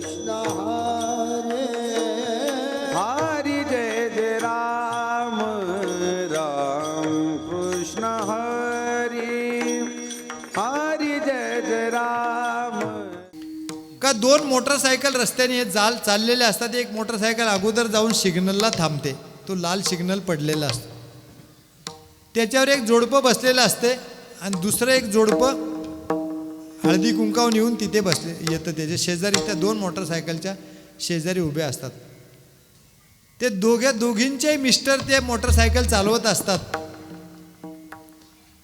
कृष्ण हरे। हरी जय जय राम। राम कृष्ण हरी। हरी जय जय राम। का दोन मोटरसायकल रस्त्याने येत जाल चाललेले असतात एक मोटरसायकल अगोदर जाऊन सिग्नलला थांबते. तो लाल सिग्नल पडलेला असतो. त्याच्यावर एक जोडपं बसलेलं असते आणि दुसरं एक जोडपं हळदी कुंकावून येऊन तिथे बसले येतं त्याच्या शेजारी त्या दोन मोटरसायकलच्या शेजारी उभे असतात. ते दोघ्या दोघींचे मिस्टर ते मोटरसायकल चालवत असतात.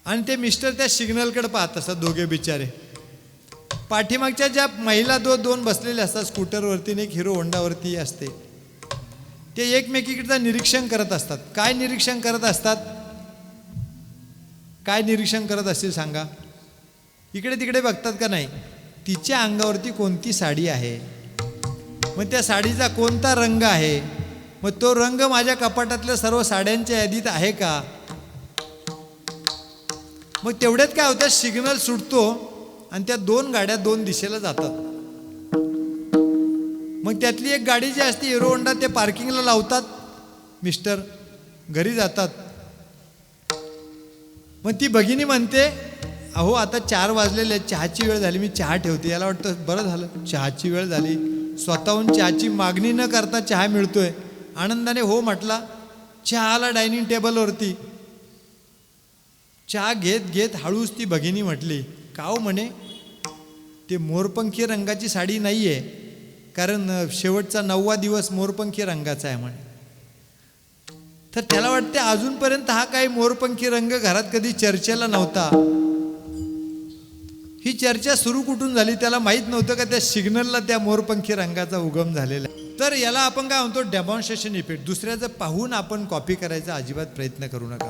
आणि ते मिस्टर त्या सिग्नलकडे पाहत असतात दोघे बिचारे. पाठीमागच्या ज्या महिला दो दोन बसलेल्या असतात स्कूटरवरती आणि एक हिरो होंडावरती असते ते एकमेकीकडचं निरीक्षण करत असतात. काय निरीक्षण करत असतात? काय निरीक्षण करत असतील सांगा? इकडे तिकडे बघतात का नाही? तिच्या अंगावरती कोणती साडी आहे? मग त्या साडीचा कोणता रंग आहे? मग तो रंग माझ्या कपाटातल्या सर्व साड्यांच्या यादीत आहे का? मग तेवढ्यात काय होतं? सिग्नल सुटतो आणि त्या दोन गाड्या दोन दिशेला जातात. मग त्यातली एक गाडी जी असते हिरो होंडा ते पार्किंगला लावतात. मिस्टर घरी जातात. मग ती भगिनी म्हणते अहो आता चार वाजलेले आहेत. चहाची वेळ झाली मी चहा ठेवते. याला वाटतं बरं झालं. चहाची वेळ झाली. स्वतःहून चहाची मागणी न करता चहा मिळतोय. आनंदाने हो म्हटला चहाला डायनिंग टेबलवरती. चहा घेत घेत हळूच ती भगिनी म्हटली काव म्हणे ते मोरपंखी रंगाची साडी नाही आहे कारण शेवटचा नववा दिवस मोरपंखी रंगाचा आहे म्हणे. तर त्याला वाटते अजूनपर्यंत हा काही मोरपंखी रंग घरात कधी चर्चेला नव्हता. ही चर्चा सुरू कुठून झाली त्याला माहीत नव्हतं का त्या सिग्नलला त्या मोरपंखी रंगाचा उगम झालेला आहे. तर याला आपण काय म्हणतो डेमॉन्स्ट्रेशन इफेक्ट दुसऱ्याचं पाहून आपण कॉपी करायचा अजिबात प्रयत्न करू नका